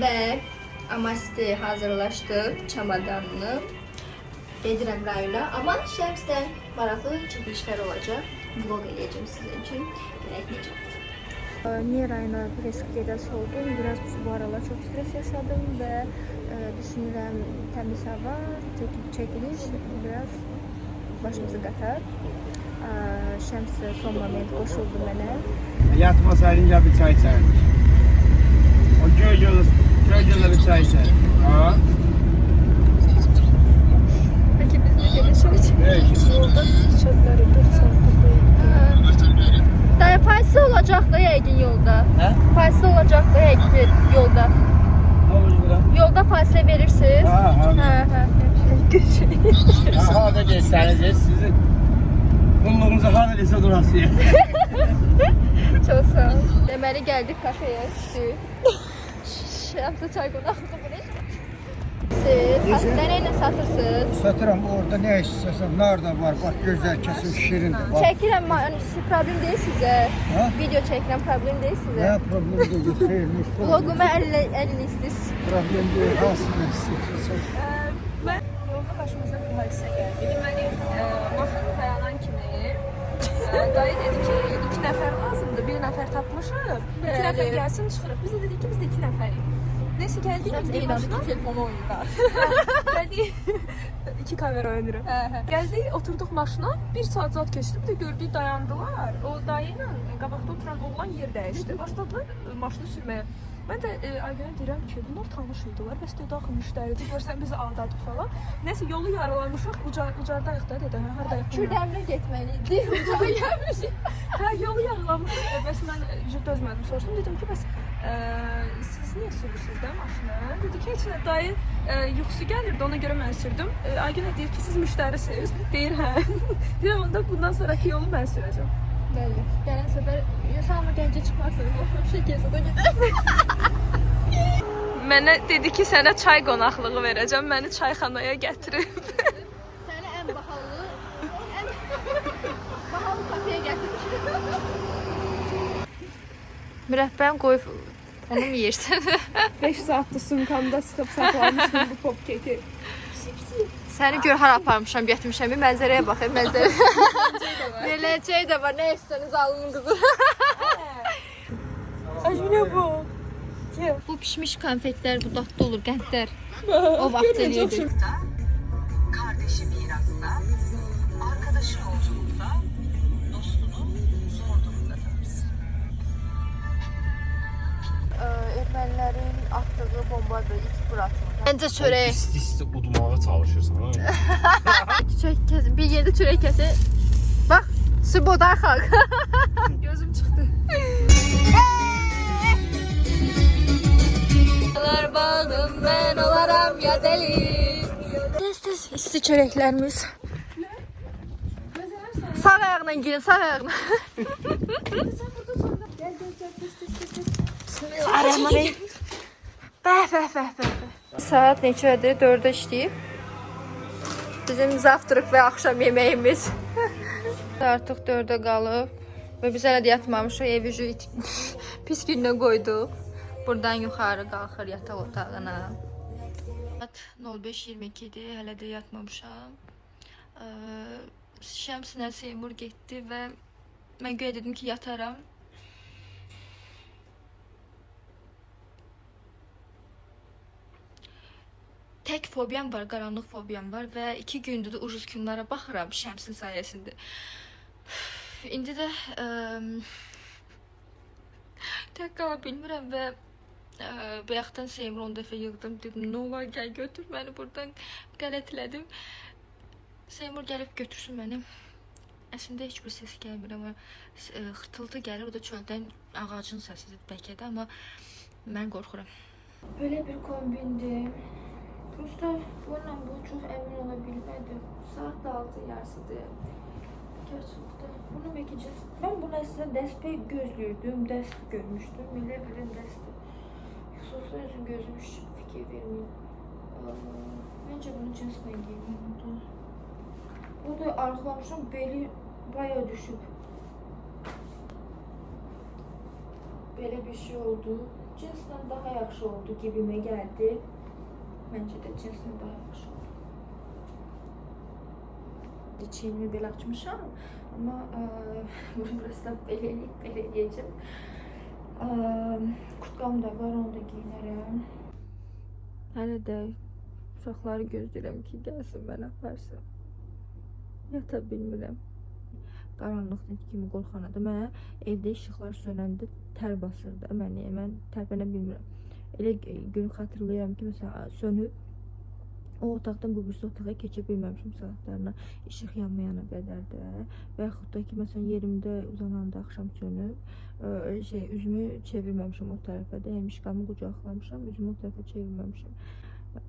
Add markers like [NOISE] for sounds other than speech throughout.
ve Amasti hazırlaştık çamadanını. Gedirəm rayona. Amma Şəmsdən maraqlı çəkilişlər olacaq. Vlog eləyəcəm sizin üçün. Gələcək. Niye rayona risk gedəs oldum? Biraz bu aralar çok stres yaşadım ve e, düşünürəm təmiz hava, çəkil çəkiliş biraz başımızı qatar. E, Şəms də son moment qoşuldu mənə. Yatmasaydın ya bir çay içerdik. O gölgeli, gölgeli bir çay içerdik. Ha? Peki biz ne gelişiyoruz? Ne? Yolda çöpleri dur Dayı faizsiz olacak da yəqin yolda. He? Faizsiz olacak da yəqin yolda. Ne olur burada? Yolda faizle verirsiniz. Ha, ha. Ha, ha. Ha, hadi geçseniz sizin. Kulluğunuzu hal edilse durası ya. [LAUGHS] Çok sağ ol. Deməli gəldik kafeye. Şəmsə çay. Siz Necə? nə ilə satırsınız? Satıram orada ne istersen nar da var bak güzel kesim şirin de var. Çəkirəm, ma- problem deyil sizə. Ha? Video çəkirəm, problem deyil sizə. Ne problem değil xeyirmiş Vlogumu əllə əlini istəyirsiniz. problem değil aslında istiyorsan. Ben yolda başımıza bir hadise geldi. Deməli, e, maşın dayanan kimi e, dayı dedi ki, iki nəfər lazımdır, bir nəfər tapmışıq, iki Bəli. nəfər gəlsin çıxırıq. Biz də dedik ki, biz də iki nəfərik. Neyse geldik biz başına. telefonu oyunda. [LAUGHS] Geldik. iki kamera oynayırıq. Geldik, oturduk maşına. Bir saat zat keçdi, bir də gördük dayandılar. O dayı ilə qabaqda oturan oğlan yer dəyişdi. Başladılar maşını sürməyə. Mən də e, Aygünə deyirəm ki, bunlar tanış idilər. Bəs dedi axı müştəridir. Görsən bizi aldadıb falan. Nəysə yolu yaralamışıq. Ucar ucardayıq da dedi. Hə, hardayıq? Kürdəmlə getməliydik. Ucağa [LAUGHS] gəlmişik. Hə, yolu yaralamışıq. E, bəs mən e, dözmədim. Soruşdum dedim ki, bəs e, siz niyə sürürsüz də maşını? Dedi ki, heç nə dayı e, yuxusu gəlirdi. Ona görə mən sürdüm. E, Aygünə deyir ki, siz müştərisiniz. [LAUGHS] Deyir hə. [LAUGHS] Deyirəm onda bundan sonraki yolu mən sürəcəm. Səfər Yasama gəncə çıxmarsanız, o şey kəsə də gedər. Mənə dedi ki, sənə çay qonaqlığı verəcəm. Məni çayxanaya gətirib. [LAUGHS] Səni ən bahalı, ən [LAUGHS] bahalı kafeye gətirmişəm. [LAUGHS] Mürəbbəm qoyub onu mu yersən? 5 saatdır sumkamda sıxıb saxlamışdım bu pop keki. Səni gör hara aparmışam, gətirmişəm. Mənzərəyə bax, mənzərə. Verəcək də var, nə istəniz alın qızı. Aygünə bu. Bu pişmiş konfetlər, bu dadlı olur, qəndlər. O vaxt eləyirdik. kardeşi mirasta, arkadaşı yolculukta, dostunu zor durumda tanırsın. Ermənilərin atdığı bombadır, ilk buraxıldı. Məncə çörək. İsti udmağa çalışırsan. ha? Çörək kəs, bir yerdə çörək kəsi. Bax, Suboda xalq. [LAUGHS] Gözüm çıxdı. Onlar bağım, mən olaram ya deli. Tez tez isti çörəklərimiz. Sağ ayağına girin, sağ ayağına. Bismillahirrahmanirrahim. Bəh, bəh. bəh. Saat neçədir? 4-də işləyib. Bizim zavtrıq və axşam yeməyimiz. [LAUGHS] Artıq 4-də qalıb. Və biz hələ də yatmamışıq. Evi it- [LAUGHS] pis günə qoyduq. Buradan yuxarı qalxır yataq otağına. Saat 05:22-dir. Hələ də yatmamışam. Şəmsinə Seymur getdi və mən güya dedim ki, yataram. Tək fobiyam var, qaranlıq fobiyam var və 2 gündür də ucuz filmlərə baxıram Şəmsin sayəsində. İndi də ə, tək qala bilmirəm və ə, bayaqdan Seymur 10 dəfə yığdım, dedim, nə olar gəl götür məni buradan qələtlədim. Seymur gəlib götürsün məni. Əslində heç bir səs gəlmir, amma ə, xırtıltı gəlir, o da çöldən ağacın səsidir bəlkə də, amma mən qorxuram. Belə bir kombindir. Prosta bununla bu çox əmin ola bilmədim. Saat da 6 yarısıdır. Gerçekten. Bunu bakacağız. Ben bunu aslında deste gözlüyordum. Dest görmüştüm. Bile bile deste. Yusuf'la yüzüm gözüm hiç fikir vermiyor. Aa, Bence bunu cinsine giyeyim. Burada. Arıklamışım. Beli bayağı düşüp. Böyle bir şey oldu. cinslə daha yaxşı oldu gibimə gəldi. Cinslə daha yaxşı oldu. Çiynimi belə açmışam, amma ə, burası belə eləyəcəm. Ə, Kurtkam da var, onu da giyinərəm. Hələ də uşaqları gözləyirəm ki, gəlsin mənə aparsın. Yata bilmirəm. Qaranlıqda kimi qorxanada mənə evdə işıqlar sönəndə tər basırdı məni. Mən tərpənə bilmirəm. Elə gün xatırlayıram ki, məsələn, sönüb o otaqdan bu birisi otağa keçə bilməmişim saatlarına işıq yanmayana qədər də və yaxud da ki, məsələn, yerimdə uzananda axşam sönüb, ə, şey, üzümü çevirməmişim o tərəfə də, yəni işqamı qucaqlamışam, üzümü o tərəfə çevirməmişim.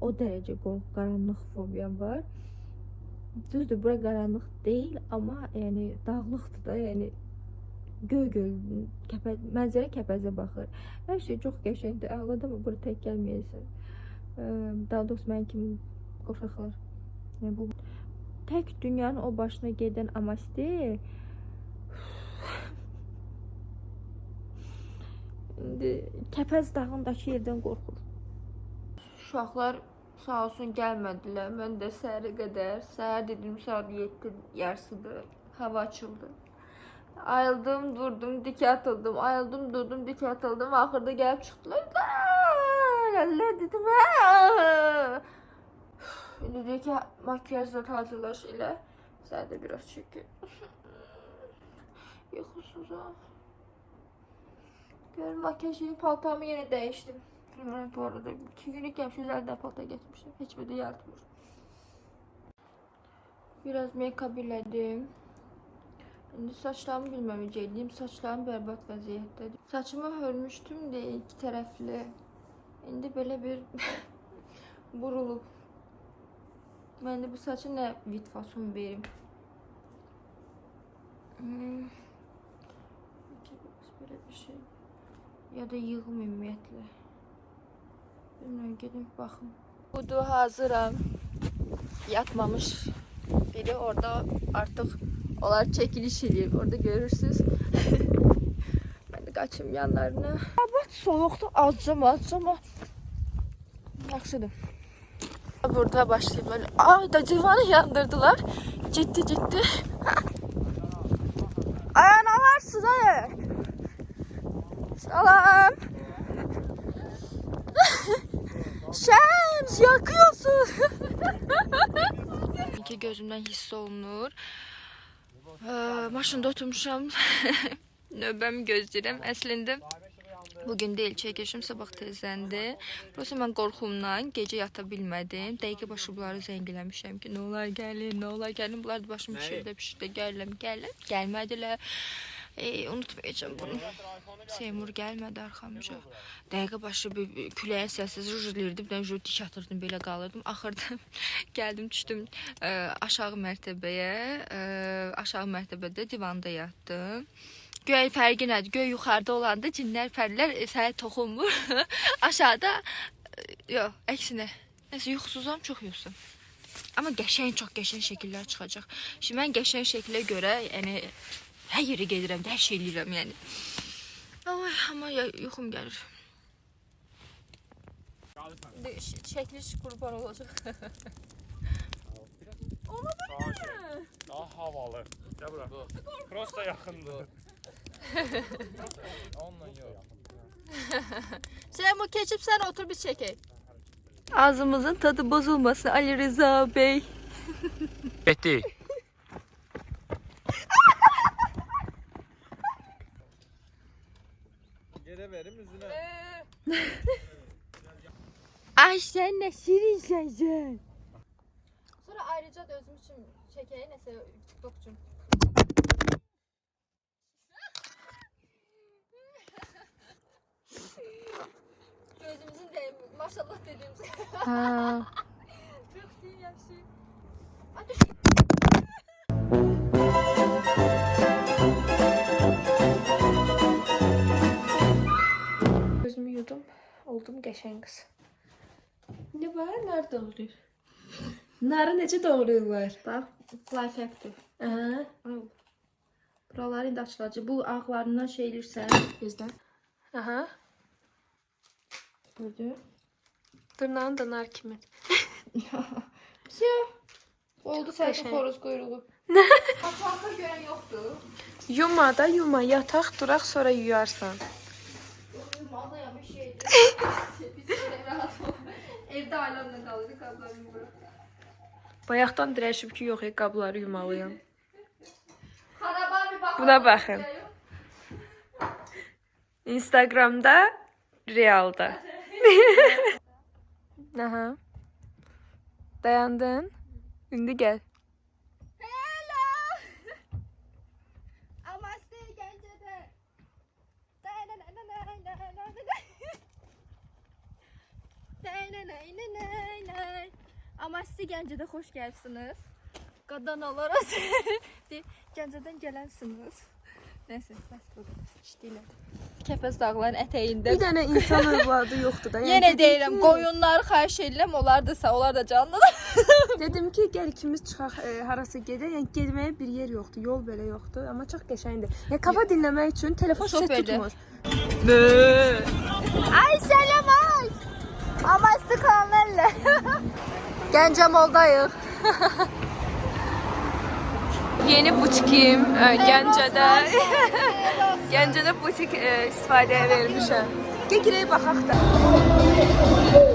O dərəcə qorx, qaranlıq fobiyam var. Düzdür, bura qaranlıq deyil, amma yəni dağlıqdır da, yəni göy göl, kəpə, mənzərə kəpəzə baxır. Hər şey çox qəşəngdir. Ağladam bura tək gəlməyəsən. Daha doğrusu mən kimi qorxaqlar. Yəni bu tək dünyanın o başına gedən amasti [SIGHS] İndi Kəpəz dağındakı yerdən qorxur. Uşaqlar sağ olsun gəlmədilər. Mən də səhərə qədər, səhər dedim saat 7 yarısıdır. Hava açıldı. Ayıldım, durdum, dikə atıldım. Ayıldım, durdum, dikə atıldım. Axırda gəlib çıxdılar. Lələ dedim. "Aa!" İndi deyir ki, makyajla hazırlaş elə. Sən də biraz çəkin. [LAUGHS] Yuxusuzam. Görün makyajını paltamı yenə dəyişdim. Bilmirəm bu arada. İki günlük gəmişlərdən palta getmişdim. Heç bir də yatmır. Biraz make-up elədim. İndi saçlarımı bilməm necə edeyim. Saçlarım bərbad vəziyyətdədir. Saçımı hörmüşdüm də iki tərəfli. İndi belə bir [LAUGHS] burulub. Mən də bu saçı nə vid fason verim. Hmm. Bir şey. Ya da yığım ümumiyyətlə. Bilmirəm, gedim baxım. Budur, hazıram. Yatmamış biri orada artıq onlar çəkiliş eləyir. Orada görürsüz. Mən [LAUGHS] də qaçım yanlarına. Bax, soyuqdur, azcam, azcam. Yaxşıdır. Burada başlayayım böyle. Aa da civanı yandırdılar. Ciddi ciddi. [LAUGHS] Aya ne varsın ay? Salam. Şems yakıyorsun. [LAUGHS] İki gözümden hiss olunur. Ee, maşında oturmuşam. [LAUGHS] Növbəmi gözləyirəm. Əslində Bugün değil çəkişim sabah tezləndi. Prosta mən qorxumdan gecə yata bilmədim. Dəqiqə başı bunları zəngiləmişəm ki, nə olar gəlin, nə olar gəlin. Bunlar da başım pişirdə pişirdə gəlirəm, gəlirəm. Gəlmədilər. E, unutmayacağım bunu. Seymur gəlmədi arxamca. Dəqiqə başı bir bir küləyin səssiz. Bir dənə ruj dik atırdım, belə qalırdım. Axırda [LAUGHS] gəldim, düşdüm ə, aşağı mərtəbəyə. Ə, aşağı mərtəbədə divanda yatdım. Göy fərqi nədir? Göy yuxarıda olanda cinlər, pərilər e, sənə toxunmur. [LAUGHS] Aşağıda e, yox, əksinə. Nəsə yuxusuzam, çox yuxusuzam. Amma qəşəng, çox qəşəng şəkillər çıxacaq. Şimdi mən qəşəng şəklə görə, yəni hər yerə gedirəm, hər şey eləyirəm, yəni. Ay, amma ya- yuxum gəlir. Çəkiliş qurban olacaq. Daha havalı. Gel bura. Cross da yakındı. [LAUGHS] Onunla yok. [LAUGHS] Sen bu keçip sen otur biz çekeyim. Ağzımızın tadı bozulmasın Ali Rıza Bey. Getdi. Ay sen ne şirinsen sen. Sonra ayrıca da özüm için çekeyim neyse TikTok'cum. Gözümüzün de maşallah dediğimiz. Ha. Çok iyi yaxşı. Hadi Gözümü yudum. Oldum qəşəng qız. Ne var? Nar doğuruyor. Narı necə doğrayırlar? Bax, lifehackdir. Hə? Buraları indi açılacaq. Bu ağlarından şey elirsən, gözdən. Aha. Gördün? Dırnağın da nar kimi. [LAUGHS] Şey, oldu səhifə Qəşəng. xoruz quyruğu. Axlaqda görən yoxdur. Yuma da yuma, yataq duraq sonra yuyarsan. Vallahi bir şeydir. [LAUGHS] Biz rahat ol. Evdə ailəmlə qalırıq, qablarımı bura. Bayaqdan dirəşib ki, yox, e, qabları yumalıyam. [LAUGHS] Buna baxın. Instagramda, realda. [LAUGHS] Aha. Dayandın. İndi gəl. Amaste Gence'de hoş geldiniz. Qadanalar [LAUGHS] Gəncədən gələnsiniz. Nəysə, bəs bu. İşdəyirlər. Kəpəz dağların ətəyində. Bir dənə insan övladı yoxdur da. Yəni Yenə deyirəm, ki- qoyunları xahiş edirəm, onlardırsa, onlar da canlıdır. [LAUGHS] Dedim ki, gəl ikimiz çıxaq e, harasa gedək. Yəni getməyə bir yer yoxdur, yol belə yoxdur, amma çox qəşəngdir. Yəni kafa dinləmək üçün telefon belə. tutmur. Ay selam ay. Amaste kanallarla. [LAUGHS] Gəncə moldayıq. Yeni butikim e, Gəncədə. [LAUGHS] Gəncədə butik e, istifadəyə vermişəm. Gəl girək baxaq da.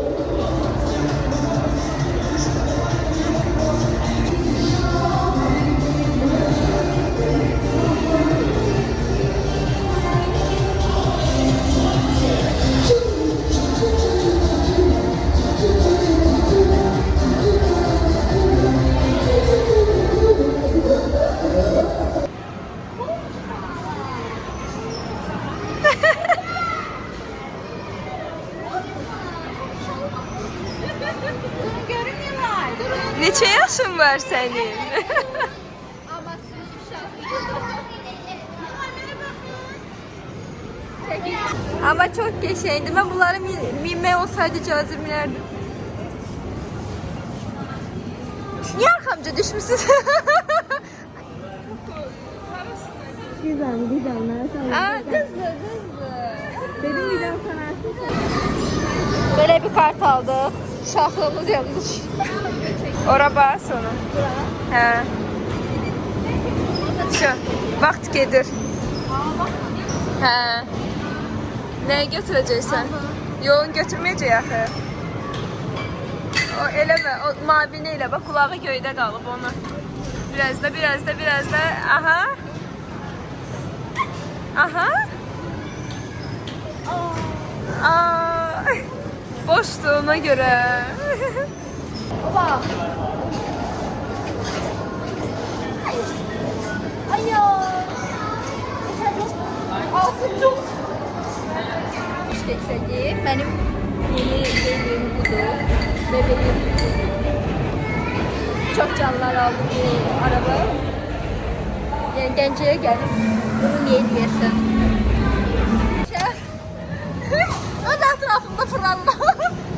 Arkamca düşmüşsün? Aa, kızlı kızlı. Dedim bir daha sana Böyle bir kart aldık. Şahlığımız yanlış. Ora bas onu. He. Şu, vaxt gedir. Hə. Nəyi götürəcəksən? Yoğun götürməyəcək axı. O eləmə, o mavini elə bax qulağı göydə qalıb onu. Biraz da, biraz da, biraz da. Aha. Aha. Aa. Boşdu ona görə. İşte istediğim benim yeni bebeğim budur. Bebeğim. Çok canlılar aldı bu araba. Yani Gence'ye gelip bunun yeni üyesi. [LAUGHS] Öz etrafımda fırlanma. [LAUGHS]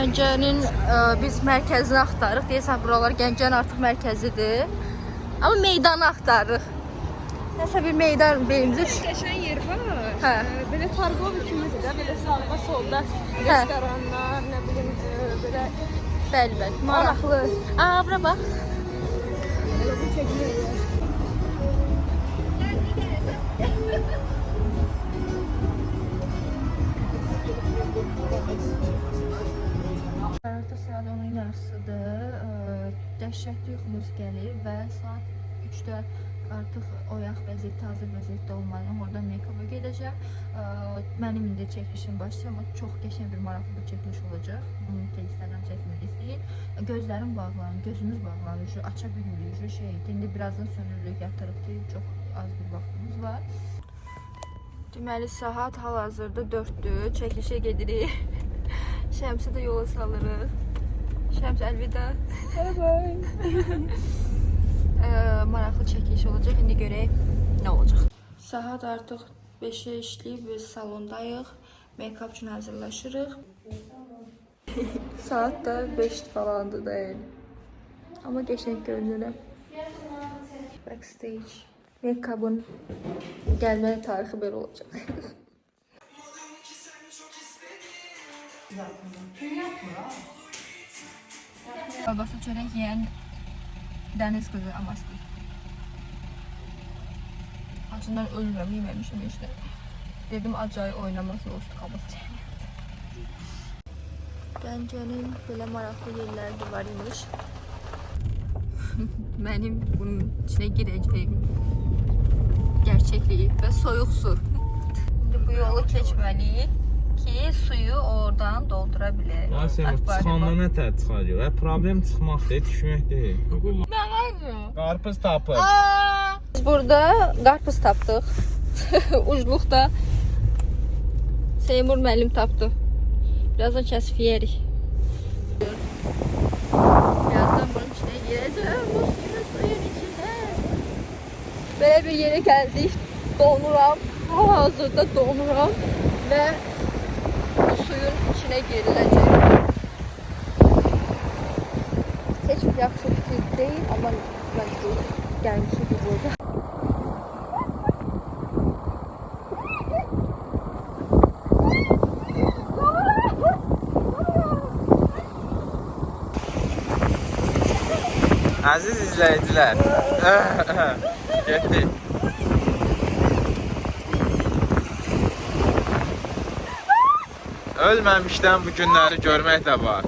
Gəncənin ə, biz mərkəzini axtarırıq. Deyəsən buralar Gəncənin artıq mərkəzidir. Amma meydanı axtarırıq. Nəsə bir meydan belimizə düşür. Qəşəng yer var. Hə. Ee, Belə tarqov ikimiz də belə sağda solda restoranlar, nə bilim e, belə Bəli, bəli. maraqlı. Aa, bura bax. [LAUGHS] Artıq saat onun yarısıdır. Ee, Dəhşətli yuxumuz gəlir və saat 3-də artıq oyaq vəziyyətdə, hazır vəziyyətdə olmalıyam. Orada make-up gedəcəm. Ee, Mənim indi çəkilişim başlayır, amma çox qəşəng bir maraqlı bir çəkiliş olacaq. Bunu Instagram çəkimini izləyin. Gözlərim bağlanır, gözümüz bağlanır, aça bilmirik, şey. İndi birazdan sönürük, yatırıq ki, çox az bir vaxtımız var. Deməli saat hal-hazırda 4-dür. Çəkilişə gedirik. [LAUGHS] Şəmsi də yola salırıq. Şəms əlvida. Bye [LAUGHS] bye. maraqlı çəkiliş olacaq. İndi görək nə olacaq. Saat artıq 5-ə işləyib biz salondayıq. Make-up üçün hazırlaşırıq. [LAUGHS] Saat da 5 falandı deyil. Amma qəşəng görünürəm. Backstage. Make-up'ın gəlmə tarixi belə olacaq. [LAUGHS] Babası çörək yeyən dəniz qızı amaslı. Acından ölürəm, yeməmişim heç nə. Dedim acayı oynamasın o qabası. Gəncənin belə maraqlı yerləri də var imiş. [LAUGHS] Mənim bunun içinə girəcəyim gerçəkliyi və soyuq su. İndi bu yolu keçməliyik ki, suyu oradan doldura bilək. Asiya nə tər çıxacaq? Hə, problem çıxmaq deyil, düşmək deyil. Nə var? Qarpız tapır. Biz burada qarpız tapdıq. [LAUGHS] Ucluqda Seymur müəllim tapdı. Birazdan kəsib yerik. Birazdan bunun içine gireceğim. Musluyun suyun içine. Böyle bir yere geldik. Donuram. Hazırda donuram. Ve bu suyun içine girileceğim. Hiç yaxşı fikir değil ama mecbur gelmişim burada. Əziz izləyicilər. Getdik. [LAUGHS] Ölməmişdən bu günləri görmək də var.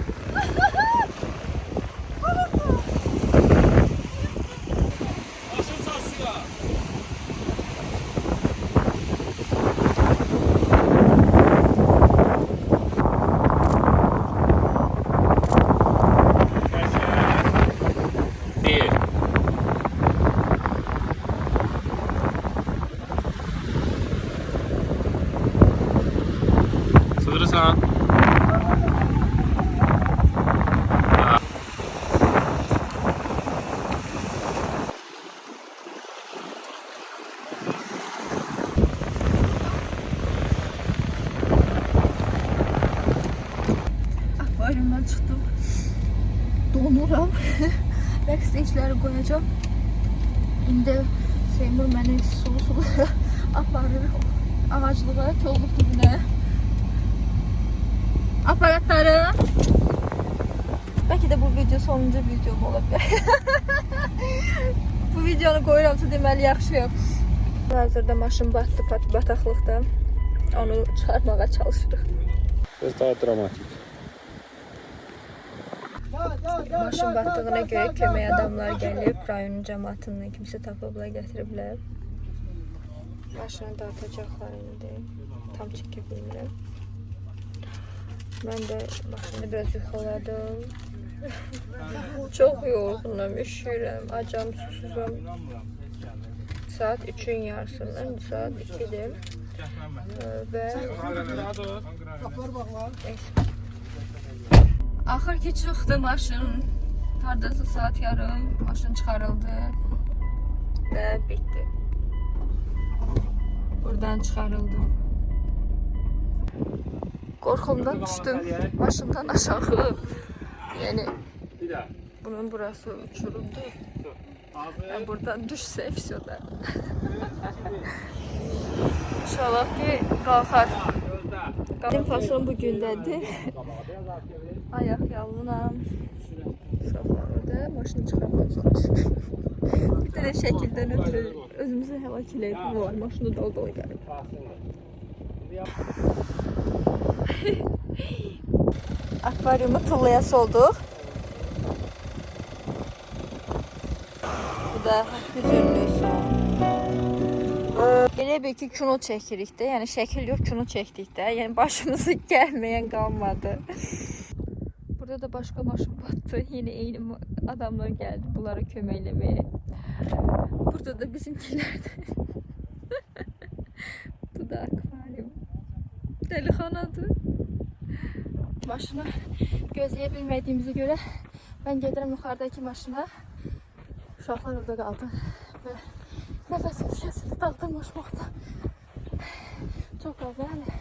Aparatları. Bəlkə də bu video sonuncu videom ola bilər. [LAUGHS] bu videonu qoyuramsa deməli yaxşıyam. Hazırda maşın batdı bat bataqlıqda. Onu çıxarmağa çalışırıq. Biraz daha dramatik. Maşın batdığına görə kömək adamlar gəlib, rayonun cəmaatından kimsə tapıblar, gətiriblər. Maşını dağıtacaqlar indi. Tam çəkə bilmirəm. Mən də maşını biraz yuxaladım. [LAUGHS] Çox yorğunam, üşüyürəm, acam, susuzam. Saat 3-ün yarısından, saat 2-dir. Və Axır ki çıxdı maşın. Hardasa saat yarım maşın çıxarıldı və bitdi. Buradan çıxarıldı. Qorxumdan düşdüm maşından aşağı. Yəni bunun burası uçurumdur. Ben buradan düşse da. [LAUGHS] İnşallah ki qalxar. Benim fason bu gündədir. [LAUGHS] Ayaq yalınam. Uşaqları da maşını çıxarmaq çalışır. Bir dənə şəkildən ötürü özümüzü həlak var. Maşını dal-dala gəlib. [LAUGHS] Akvaryumu tullayası olduq. Bu da hüzünlü. Elə bir ki, kino çəkirik də, yəni şəkil yox, kino çəkdik də. Yəni başımıza [LAUGHS] gəlməyən qalmadı. Burada da başqa maşın batdı. Yine eyni adamlar gəldi bunlara kömək eləməyə. Burada da bizimkilərdir. [LAUGHS] Bu da akvaryum. Dəlixanadır. Maşını gözləyə bilmədiyimizə görə mən gedirəm yuxarıdakı maşına. Uşaqlar orada qaldı və Nəfəsimiz kəsildi dağdan uçmaqda. Çox qəbəli.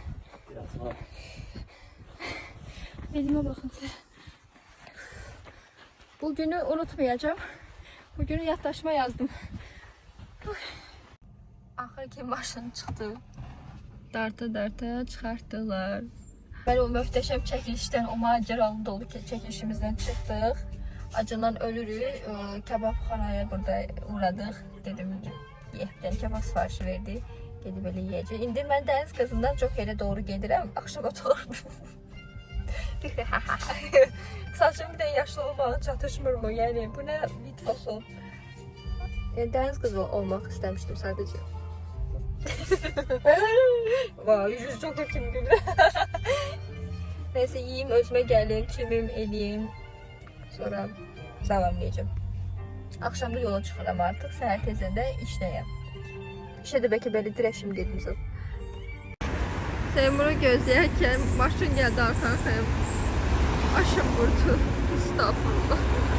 Elime bakın siz. Bugünü unutmayacağım. Bugünü yaddaşıma yazdım. Axır ki maşın çıxdı. Darta darta çıxartdılar. Bəli o möhtəşəm çəkilişdən, o macəralı dolu çəkilişimizdən çıxdıq. Acından ölürük. Ee, Kebabxanaya burada uğradıq. Dedim, yehdən kebab sifarişi verdi. Gedib elə yeyəcək. İndi mən dəniz qızından çox yerə doğru gedirəm. Axşama [LAUGHS] doğru. [LAUGHS] Saçım bir də yaşlı olmağa çatışmır mı? Yəni bu nə bitfason? E, dəniz qızı olmaq istəmişdim sadəcə. [LAUGHS] Vay, yüz çok kim gülür. [LAUGHS] Neyse yiyeyim, özüme gəlim, çimim, eləyim. Sonra davamlayacağım. Akşam da yola çıxıram artıq. Səhər tezəndə işləyəm. İşə də bəlkə belə dirəşim gedimsə. Seymuru gözləyərkən maşın gəldi arxa-arxaya. Başım vurdu. Estağfurullah.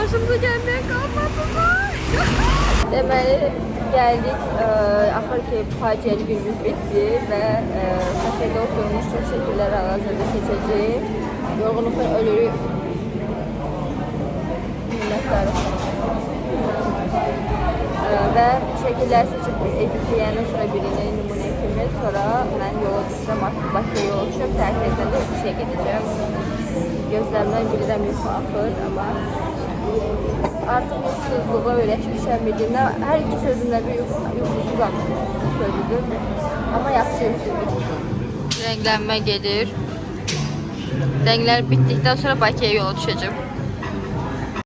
Başımıza gəlməyə qalmadılar. [LAUGHS] Deməli gəldik. Ə, axır ki faciəli günümüz bitdi və ə, kafedə oturmuşduq. Şəkillər hal-hazırda seçəcəyik. Yorğunluqdan ölürük. Minnətdarım. Ə, və şəkillər seçib editləyəndən sonra birini nümunə kimi sonra mən yola düşürəm. Artıq Bakıya yola düşürəm. Səhər tezdən də işə gedəcəm. Gözlərimdən bilirəm yuxu axır, amma artıq yuxusuzluğa öyrəşmişəm bildiğimdə hər iki sözümdə bir yuxu, yuxusuzam sözüdür. Amma yaxşı yuxusuzdur. Rənglənmə gedir. Rənglər bitdikdən sonra Bakıya yola düşəcəm.